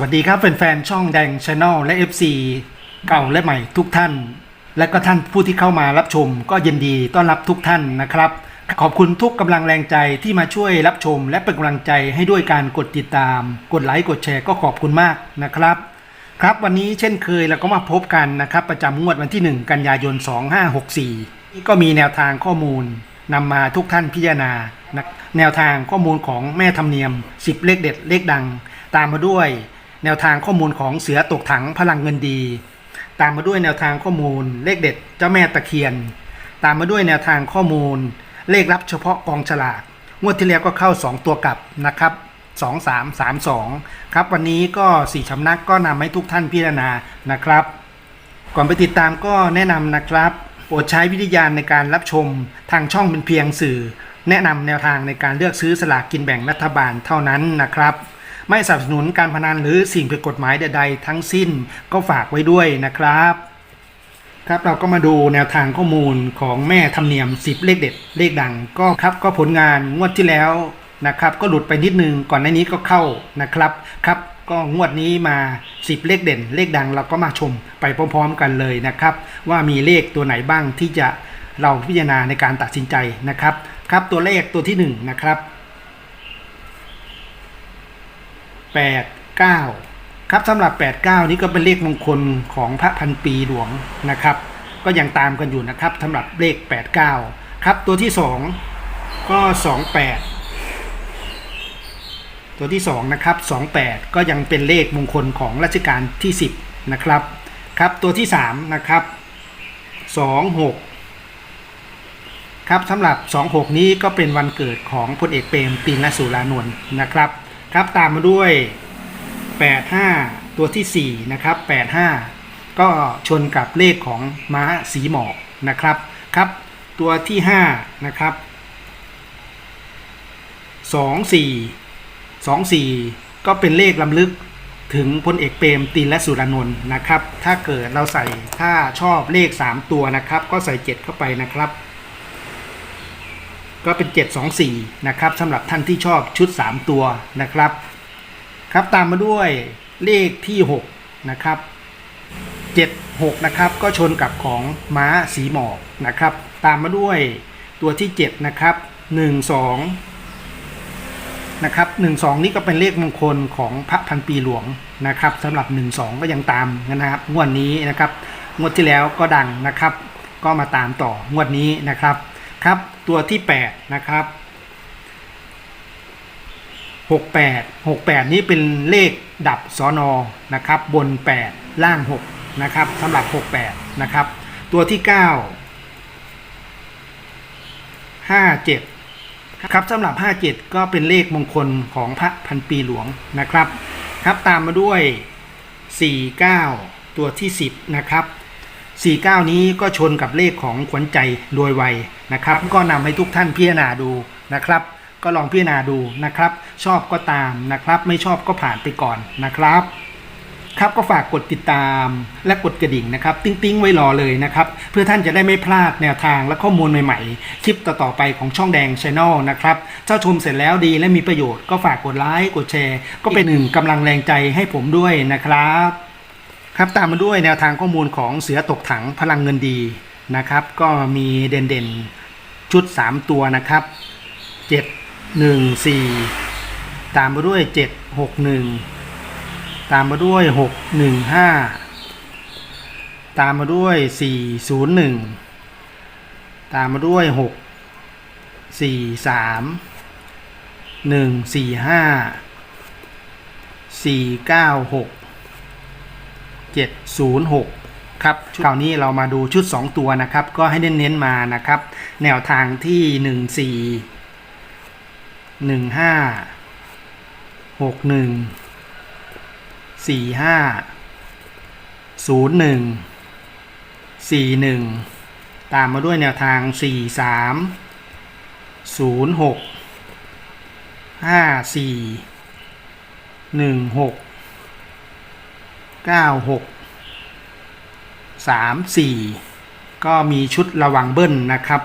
วัสดีครับแฟนๆช่องแดงชาแนลและ FC เก่าและใหม่ทุกท่าน และก็ท่านผู้ที่เข้ามารับชม ก็ยินดีต้อนรับทุกท่านนะครับ ขอบคุณทุกกำลังแรงใจที่มาช่วยรับชม และเป็นกำลังใจให้ด้วยการกดติดตาม กดไลค์กดแชร์ก็ขอบคุณมากนะครับ ครับวันนี้เช่นเคยเราก็มาพบกันนะครับ ประจำงวดวันที่ 1 กันยายน 2564 ก็มีแนวทางข้อมูลนำมาทุกท่านพิจารณานะแนวทางข้อมูลของแม่ธรรมเนียม 10 เลขเด็ดเลขดัง ตามมาด้วย แนวทางข้อมูลของเสือตกถังพลังเงินดี ตามมาด้วยแนวทางข้อมูล เลขเด็ดเจ้าแม่ตะเคียน ตามมาด้วยแนวทางข้อมูล เลขรับเฉพาะกองฉลากงวดที่แล้วก็เข้า 2 ตัวกลับนะครับ 2 3 3 2 ครับวันนี้ก็สี่ชำนักก็นำให้ทุกท่านพิจารณานะครับ ก่อนไปติดตามก็แนะนำนะครับโปรดใช้วิทยาณในการรับชมทางช่องเป็นเพียงสื่อ แนะนำแนวทางในการเลือกซื้อสลากกินแบ่งรัฐบาลเท่านั้นนะครับ ไม่สนับสนุนการพนันหรือสิ่งผิดกฎหมายใดๆ ทั้งสิ้นก็ฝากไว้ด้วยนะครับครับเราก็มาดูแนวทางข้อมูลของแม่ธรรมเนียม 10 เลขเด็ดเลขดังก็ครับก็ผลงานงวดที่แล้วนะครับ ก็หลุดไปนิดนึงก่อนหน้านี้ก็เข้านะครับครับก็งวดนี้มา 10 เลขเด่น เลขดังเราก็มาชมไปพร้อม ๆ กันเลยนะครับ ว่ามีเลขตัวไหนบ้างที่จะเราพิจารณาในการตัดสินใจนะครับ ครับตัวเลขตัวที่1นะครับ 8 9 ครับสำหรับ 89 นี้ก็เป็นเลขมงคลของพระพันปีหลวงนะครับ ก็ยังตามกันอยู่นะครับสำหรับเลข 89 ครับตัวที่ 2 ก็ 28 ตัวที่ 2 นะครับ 28 ก็ยังเป็นเลขมงคลของรัชกาลที่ 10 นะครับ ครับตัวที่ 3 นะครับ 26ครับสำหรับ 26 นี้ก็เป็นวันเกิดของพลเอกเปรมตินละสุรานนท์นะครับ ครับ ตามมาด้วย 85 ตัวที่ 4 นะครับ 85 ก็ชนกับเลขของม้าสีหมอกนะครับครับตัวที่ 5 นะครับ 24 24 ก็เป็นเลขลำลึกถึงพลเอกเปรมตินและสุรนนท์นะครับ ถ้าเกิดเราใส่ถ้าชอบเลข 3 ตัวนะครับ ก็ใส่ 7 เข้าไปนะครับ ก็เป็น 724 นะครับสำหรับท่านที่ชอบชุด 3 ตัวนะครับ ครับตามมาด้วยเลขที่ 6 นะครับ 76 นะครับ ก็ชนกับของม้าสีหมอกนะครับ ตามมาด้วยตัวที่ 7 นะครับ 12 นะครับ 12 นี่ก็เป็นเลขมงคลของพระพันปีหลวงนะครับสำหรับ 12 ก็ยังตามนะครับงวดนี้นะครับงวดที่แล้วก็ดังนะครับ ก็มาตามต่องวดนี้นะครับ ครับตัวที่ 8 นะครับ 68 68 นี้เป็นเลขดับสอนอนะครับ บน 8 ล่าง 6 นะครับสำหรับ 68 นะครับ ตัวที่ 9 57 ครับสำหรับ 57 ก็เป็นเลขมงคลของพระพันปีหลวงนะครับ ครับตามมาด้วย 49 ตัวที่ 10 นะครับ 49 นี้ก็ชนกับเลขของขวัญใจรวยไวนะครับ ก็นำให้ทุกท่านพิจารณาดูนะครับ ก็ลองพิจารณาดูนะครับ ชอบก็ตามนะครับ ไม่ชอบก็ผ่านไปก่อนนะครับครับก็ฝากกดติดตามและกดกระดิ่งนะครับ ติ้งติ้งๆไว้รอเลยนะครับ เพื่อท่านจะได้ไม่พลาดแนวทางและข้อมูลใหม่ๆ คลิปต่อๆไปของช่องแดงช n แนลนะครับเจ้าชมเสร็จแล้วดีและมีประโยชน์ก็ฝากกดไลค์กดแชร์ ก็เป็นหนึ่งกำลังแรงใจให้ผมด้วยนะครับ ครับตามมาด้วยแนวทางข้อมูลของเสือตกถังพลังเงินดีนะครับ ก็มีเด่นๆชุด 3 ตัวนะครับ 7 1 4 ตามมาด้วย 7 6 1 ตามมาด้วย 6 1 5 ตามมาด้วย 4 0 1 ตามมาด้วย 6 4 3 1 4 5 4 9 6 706 ครับคราวนี้เรามาดูชุด 2 ตัวนะครับ ก็ให้เน้นๆมานะครับ แนวทางที่ 14 15 61 45 01 41 ตามมาด้วยแนวทาง 43 06 9 6 3 4 ก็มีชุดระวังเบิ้ลนะครับ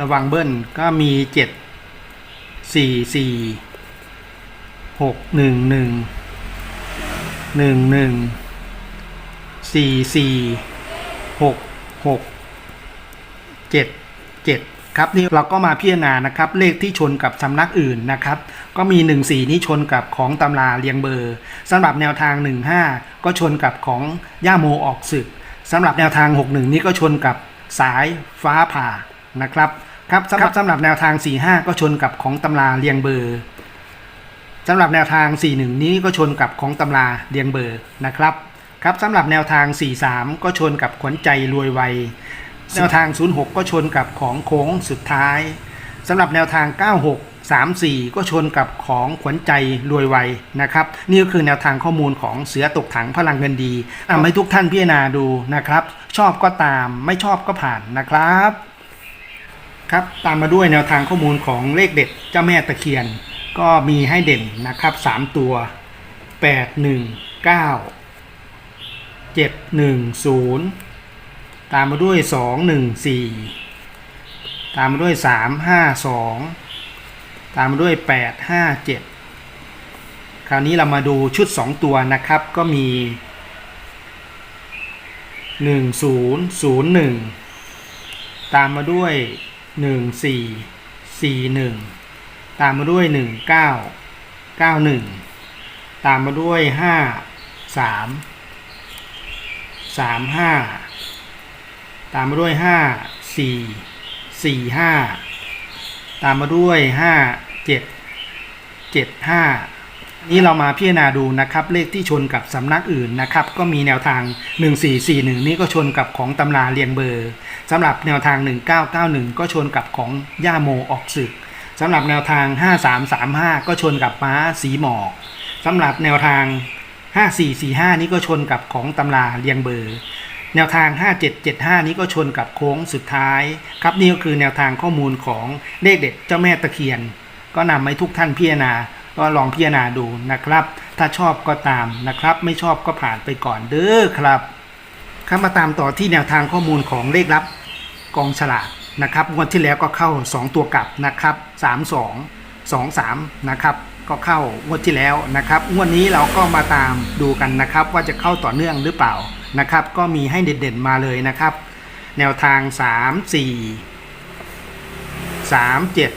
ระวังเบิ้ลก็มี 7 4 4 6 1 1 1 1 4 4 6 6 7 7 ครับนี่เราก็มาพิจารณานะครับเลขที่ชนกับสำนักอื่นนะครับ ก็มี 1 4 นี้ชนกับของตำราเรียงเบอร์สำหรับแนวทาง 15 ก็ชนกับของย่าโมออกศึกสำหรับแนวทาง 61 นี้ก็ชนกับสายฟ้าผ่านะครับครับสำหรับสำหรับแนวทาง 45 ก็ชนกับของตำราเรียงเบอร์สำหรับแนวทาง 41 นี้ก็ชนกับของตำราเรียงเบอร์นะครับครับสำหรับแนวทาง 43 ก็ชนกับขวัญใจรวยไว แนวทาง 06 ก็ชนกับของโค้งสุดท้ายสำหรับแนวทาง 96 34 ก็ชนกับของขวัญใจรวยไวนะครับ นี่ก็คือแนวทางข้อมูลของเสือตกถังพลังเงินดีทำให้ทุกท่านพิจารณาดูนะครับ ชอบก็ตามไม่ชอบก็ผ่านนะครับครับตามมาด้วยแนวทางข้อมูลของเลขเด็ดเจ้าแม่ตะเคียน ก็มีให้เด่นนะครับ 3 ตัว 8 1 9 7 1 0 ตามมาด้วย 2 1 4 ตามมาด้วย 3 5 2 ตามมาด้วย 8 5 7 คราวนี้เรามาดูชุด 2 ตัวนะครับ ก็มี 1 0 0 1 ตามมาด้วย 1 4 4 1 ตามมาด้วย 1 9 9 1 ตามมาด้วย 5 3 3 5 ตามมาด้วย5 4 4 5ตามมาด้วย5 7 7 5นี่เรามาพิจารณาดูนะครับ เลขที่ชนกับสำนักอื่นนะครับ ก็มีแนวทาง 1441 นี้ก็ชนกับของตำราเรียงเบอร์สำหรับแนวทาง 1991 ก็ชนกับของย่าโมออกศึกสำหรับแนวทาง 5335 ก็ชนกับม้าสีหมอกสำหรับแนวทาง 5445 นี้ก็ชนกับของตำราเรียงเบอร์ แนวทาง 5775 นี้ก็ชนกับโค้งสุดท้าย ครับนี่ก็คือแนวทางข้อมูลของเลขเด็ดเจ้าแม่ตะเคียน ก็นำให้ทุกท่านพิจารณาก็ลองพิจารณาดูนะครับ ถ้าชอบก็ตามนะครับ ไม่ชอบก็ผ่านไปก่อนเด้อครับครับมาตามต่อที่แนวทางข้อมูลของเลขลับกองฉลากนะครับงวดที่แล้วก็เข้า 2 ตัวกลับนะครับ 32 23นะครับก็เข้างวดที่แล้วนะครับงวดนี้เราก็มาตามดูกันนะครับ ว่าจะเข้าต่อเนื่องหรือเปล่า นะครับ ก็มีให้เด่นๆมาเลยนะครับ แนวทาง 3 4 3 7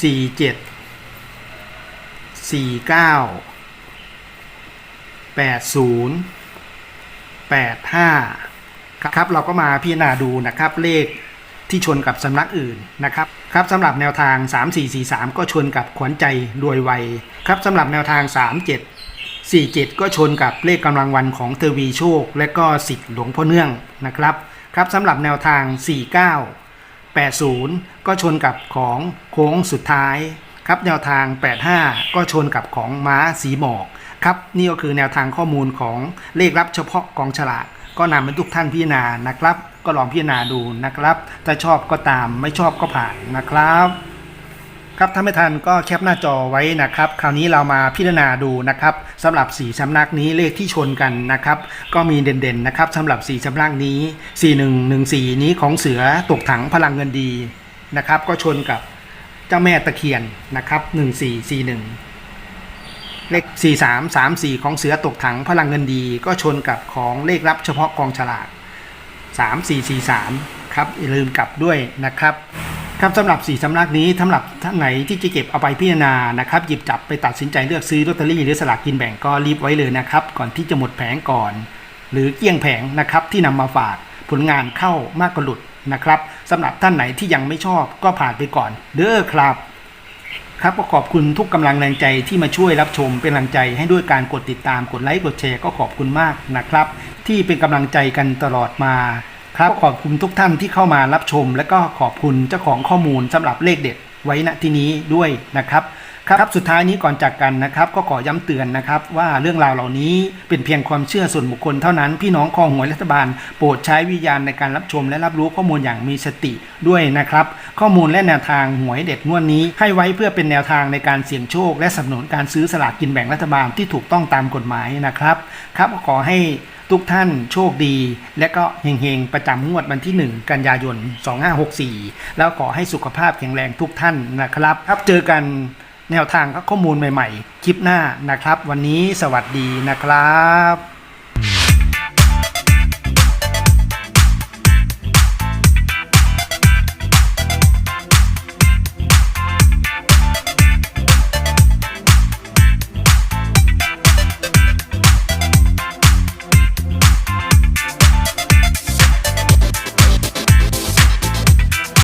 4 7 4 9 8 0 8 5ครับเราก็มาพิจารณาดูนะครับเลขที่ชนกับสำนักอื่นนะครับครับสำหรับแนวทาง 3443 ก็ชนกับขวัญใจรวยไวครับสำหรับแนวทาง 37 47 ก็ชนกับเลขกำลังวันของเทวีโชค และก็สิทธิ์หลวงพ่อเนื่องนะครับ ครับสำหรับแนวทาง 49 80 ก็ชนกับของโค้งสุดท้าย ครับแนวทาง 85 ก็ชนกับของม้าสีหมอกครับนี่ก็คือแนวทางข้อมูลของเลขรับเฉพาะกองฉลากก็นำให้ทุกท่านพิจารณานะครับ ก็ลองพิจารณาดูนะครับ ถ้าชอบก็ตามไม่ชอบก็ผ่านนะครับ ครับถ้าไม่ทันก็แคปหน้าจอไว้นะครับ คราวนี้เรามาพิจารณาดูนะครับสำหรับสีสำนักนี้เลขที่ชนกันนะครับ ก็มีเด่นๆนะครับสำหรับสีสำนักนี้ 4114 นี้ของเสือตกถังพลังเงินดีนะครับ ก็ชนกับเจ้าแม่ตะเคียนนะครับ 1441 เลข 4334 ของเสือตกถังพลังเงินดี ก็ชนกับของเลขรับเฉพาะกองฉลาก 3443 ครับอย่าลืมกลับด้วยนะครับ ครับสำหรับสี่สำนักนี้สำหรับท่านไหนที่จะเก็บเอาไปพิจารณานะครับ หยิบจับไปตัดสินใจเลือกซื้อลอตเตอรี่หรือสลากกินแบ่งก็รีบไว้เลยนะครับ ก่อนที่จะหมดแผงก่อน หรือเกี้ยงแผงนะครับที่นำมาฝากผลงานเข้ามากกว่าหลุดนะครับสำหรับท่านไหนที่ยังไม่ชอบก็ผ่านไปก่อน เด้อครับ ครับก็ขอบคุณทุกกำลังแรงใจที่มาช่วยรับชมเป็นกำลังใจให้ด้วยการกดติดตามกดไลค์กดแชร์ก็ขอบคุณมากนะครับ ที่เป็นกำลังใจกันตลอดมา ครับขอบคุณทุกท่านที่เข้ามารับชม และก็ขอบคุณเจ้าของข้อมูลสำหรับเลขเด็ดไว้ณที่นี้ด้วยนะครับ ครับสุดท้ายนี้ก่อนจากกันนะครับก็ขอย้ำเตือนนะครับว่าเรื่องราวเหล่านี้เป็นเพียงความเชื่อส่วนบุคคลเท่านั้นพี่น้องคอหวยรัฐบาล โปรดใช้วิญญาณในการรับชมและรับรู้ข้อมูลอย่างมีสติด้วยนะครับข้อมูลและแนวทางหวยเด็ดงวดนี้ ให้ไว้เพื่อเป็นแนวทางในการเสี่ยงโชค และสนับสนุนการซื้อสลากกินแบ่งรัฐบาลที่ถูกต้องตามกฎหมายนะครับครับก็ขอให้ทุกท่านโชคดี และก็เฮงๆ ประจำงวดวันที่ 1 กันยายน 2564 แล้วขอให้สุขภาพแข็งแรงทุกท่านนะครับ ครับเจอกัน แนวทางข้อมูลใหม่ๆ คลิปหน้านะครับ วันนี้สวัสดีนะครับ